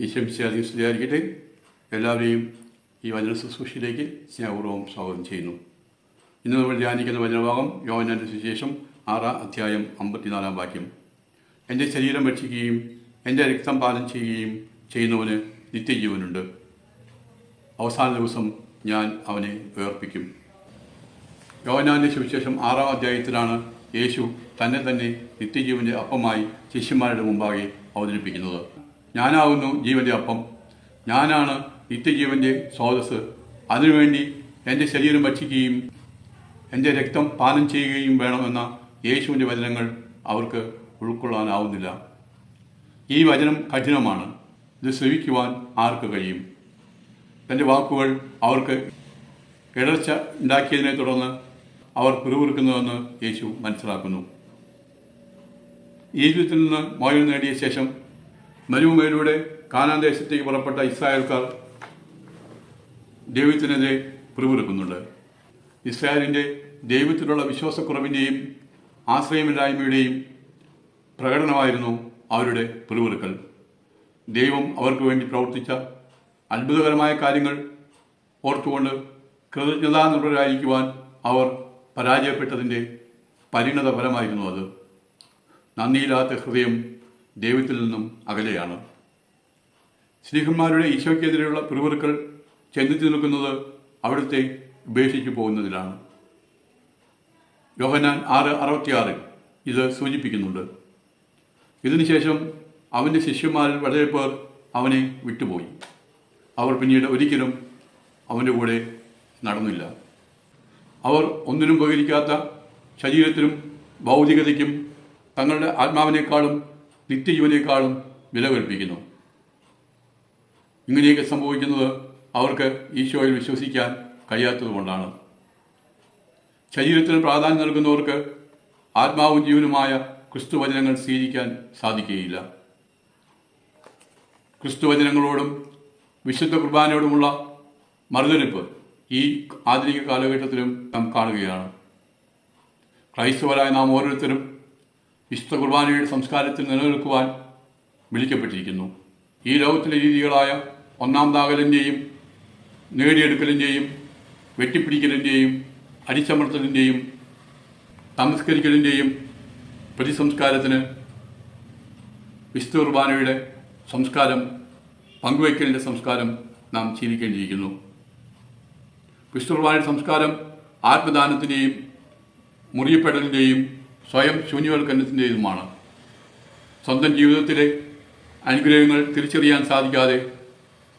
ഈശ്വരിയായിരിക്കട്ടെ എല്ലാവരെയും ഈ വചന ശുശ്രൂഷയിലേക്ക് സ്നേഹപൂർവം സ്വാഗതം ചെയ്യുന്നു. ഇന്ന് നമ്മൾ ധ്യാനിക്കുന്ന വചനഭാഗം യോഹനാന്റെ സുവിശേഷം ആറാം അധ്യായം അമ്പത്തിനാലാം വാക്യം. എന്റെ ശരീരം ഭക്ഷിക്കുകയും എന്റെ രക്തം പാനം ചെയ്യുകയും ചെയ്യുന്നവന് നിത്യജീവനുണ്ട്. അവസാന ദിവസം ഞാൻ അവനെ ഉയർപ്പിക്കും യോഹനാന്റെ സുവിശേഷം ആറാം അധ്യായത്തിലാണ് യേശു തന്നെ തന്നെ നിത്യജീവന്റെ അപ്പമായി ശിഷ്യന്മാരുടെ മുമ്പാകെ അവതരിപ്പിക്കുന്നത്. ഞാനാവുന്നു ജീവന്റെ അപ്പം. ഞാനാണ് നിത്യജീവന്റെ സ്രോതസ് അതിനുവേണ്ടി എന്റെ ശരീരം ഭക്ഷിക്കുകയും എന്റെ രക്തം പാനം ചെയ്യുകയും വേണമെന്ന യേശുവിന്റെ വചനങ്ങൾ അവർക്ക് ഉൾക്കൊള്ളാനാവുന്നില്ല. ഈ വചനം കഠിനമാണ്. ഇത് ശ്രവിക്കുവാൻ ആർക്ക് കഴിയും? തന്റെ വാക്കുകൾ അവർക്ക് ഇടർച്ച ഉണ്ടാക്കിയതിനെ തുടർന്ന് അവർ പിറുപിറുക്കുന്നുവെന്ന് യേശു മനസ്സിലാക്കുന്നു. ഈജിപ്തിൽ നിന്ന് മോചനം നേടിയ ശേഷം മരുഭൂമിയിലൂടെ കാനാൻ ദേശത്തേക്ക് പുറപ്പെട്ട ഇസ്രായേൽക്കാർ ദൈവത്തിനെതിരെ പിറുപിറുക്കുന്നുണ്ട്. ഇസ്രായേലിന്റെ ദൈവത്തിലുള്ള വിശ്വാസക്കുറവിന്റെയും ആശ്രയമില്ലായ്മയുടെയും പ്രകടനമായിരുന്നു അവരുടെ പിറുപിറുക്കൽ. ദൈവം അവർക്ക് വേണ്ടി പ്രവർത്തിച്ച അത്ഭുതകരമായ കാര്യങ്ങൾ ഓർത്തുകൊണ്ട് കൃതജ്ഞതാനിർഭരായിരിക്കുവാൻ അവർ പരാജയപ്പെട്ടതിന്റെ പരിണത ഫലമായിരുന്നു അത്. നന്ദിയില്ലാത്ത ഹൃദയം ദൈവത്തിൽ നിന്നും അകലെയാണ്. സ്നേഹന്മാരുടെ ഈശോയ്ക്കെതിരെയുള്ള പിറുപിറുക്കൾ ചെന്നെത്തി നിൽക്കുന്നത് അവിടുത്തെ ഉപേക്ഷിച്ചു പോകുന്നതിലാണ്. യോഹനാൻ ആറ് അറുപത്തിയാറിൽ ഇത് സൂചിപ്പിക്കുന്നുണ്ട്. ഇതിനുശേഷം അവന്റെ ശിഷ്യന്മാരിൽ വളരെ പേർ അവനെ വിട്ടുപോയി. അവർ പിന്നീട് ഒരിക്കലും അവന്റെ കൂടെ നടന്നില്ല. അവർ ഒന്നിനും ഉപകരിക്കാത്ത ശരീരത്തിനും ഭൗതികതയ്ക്കും തങ്ങളുടെ ആത്മാവിനേക്കാളും നിത്യജീവനേക്കാളും വില കൽപ്പിക്കുന്നു. ഇങ്ങനെയൊക്കെ സംഭവിക്കുന്നത് അവർക്ക് ഈശോയിൽ വിശ്വസിക്കാൻ കഴിയാത്തതുകൊണ്ടാണ്. ശരീരത്തിന് പ്രാധാന്യം നൽകുന്നവർക്ക് ആത്മാവും ജീവനുമായ ക്രിസ്തുവചനങ്ങൾ സ്വീകരിക്കാൻ സാധിക്കുകയില്ല. ക്രിസ്തുവചനങ്ങളോടും വിശുദ്ധ കുർബാനയോടുമുള്ള മറുതെടുപ്പ് ഈ ആധുനിക കാലഘട്ടത്തിലും നാം കാണുകയാണ്. ക്രൈസ്തവരായ നാം ഓരോരുത്തരും വിശുദ്ധ കുർബാനയുടെ സംസ്കാരത്തിൽ നിലനിൽക്കുവാൻ വിളിക്കപ്പെട്ടിരിക്കുന്നു. ഈ ലോകത്തിലെ രീതികളായ ഒന്നാം താകലിന്റെയും നേടിയെടുക്കലിന്റെയും വെട്ടിപ്പിടിക്കലിന്റെയും അടിച്ചമർത്തലിന്റെയും തമസ്കരിക്കലിന്റെയും പ്രതിസംസ്കാരത്തിന് വിശുദ്ധ കുർബാനയുടെ സംസ്കാരം പങ്കുവയ്ക്കലിന്റെ സംസ്കാരം നാം ശീലിക്കേണ്ടിയിരിക്കുന്നു വിശുദ്ധ കുർബാനയുടെ സംസ്കാരം ആത്മദാനത്തിന്റെയും മുറിയപ്പെടലിന്റെയും സ്വയം ശൂന്യവൽക്കരണത്തിന്റെതുമാണ്. സ്വന്തം ജീവിതത്തിലെ അനുഗ്രഹങ്ങൾ തിരിച്ചറിയാൻ സാധിക്കാതെ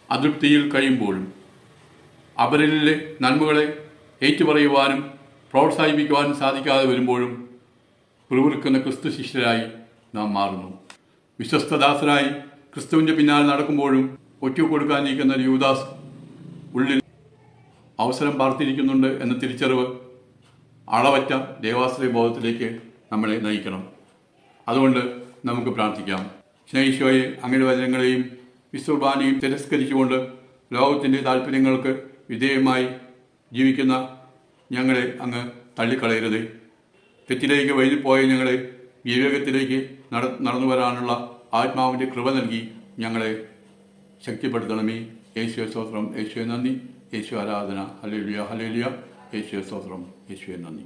അതൃപ്തിയിൽ കഴിയുമ്പോഴും അപരലിലെ നന്മകളെ ഏറ്റുപറയുവാനും പ്രോത്സാഹിപ്പിക്കുവാനും സാധിക്കാതെ വരുമ്പോഴും പിറുപിറുക്കുന്ന ക്രിസ്തു ശിഷ്യരായി നാം മാറുന്നു. വിശ്വസ്തദാസനായി ക്രിസ്തുവിന്റെ പിന്നാലെ നടക്കുമ്പോഴും ഒറ്റ കൊടുക്കാനിരിക്കുന്ന ഒരു യുവദാസ് ഉള്ളിൽ അവസരം പാർത്തിരിക്കുന്നുണ്ട് എന്ന തിരിച്ചറിവ് അളവറ്റ ദേവാശ്രയ ബോധത്തിലേക്ക് നമ്മളെ നയിക്കണം. അതുകൊണ്ട് നമുക്ക് പ്രാർത്ഥിക്കാം. സ്നേഹിശോയെ അങ്ങനെ വചനങ്ങളെയും വിശ്വബാനെയും തിരസ്കരിച്ചുകൊണ്ട് ലോകത്തിന്റെ താല്പര്യങ്ങൾക്ക് വിധേയമായി ജീവിക്കുന്ന ഞങ്ങളെ അങ്ങ് തള്ളിക്കളയരുത്. തെറ്റിലേക്ക് വഴുതിപ്പോയ ഞങ്ങളെ വിവേകത്തിലേക്ക് നട നടന്നു വരാനുള്ള ആത്മാവിന്റെ കൃപ നൽകി ഞങ്ങളെ ശക്തിപ്പെടുത്തണമേ. യേശുവെ സ്തോത്രം. യേശുവെ നന്ദി. യേശു ആരാധന. ഹലേലിയ ഹലേലിയ യേശുവെ സ്തോത്രം. യേശുവെ നന്ദി.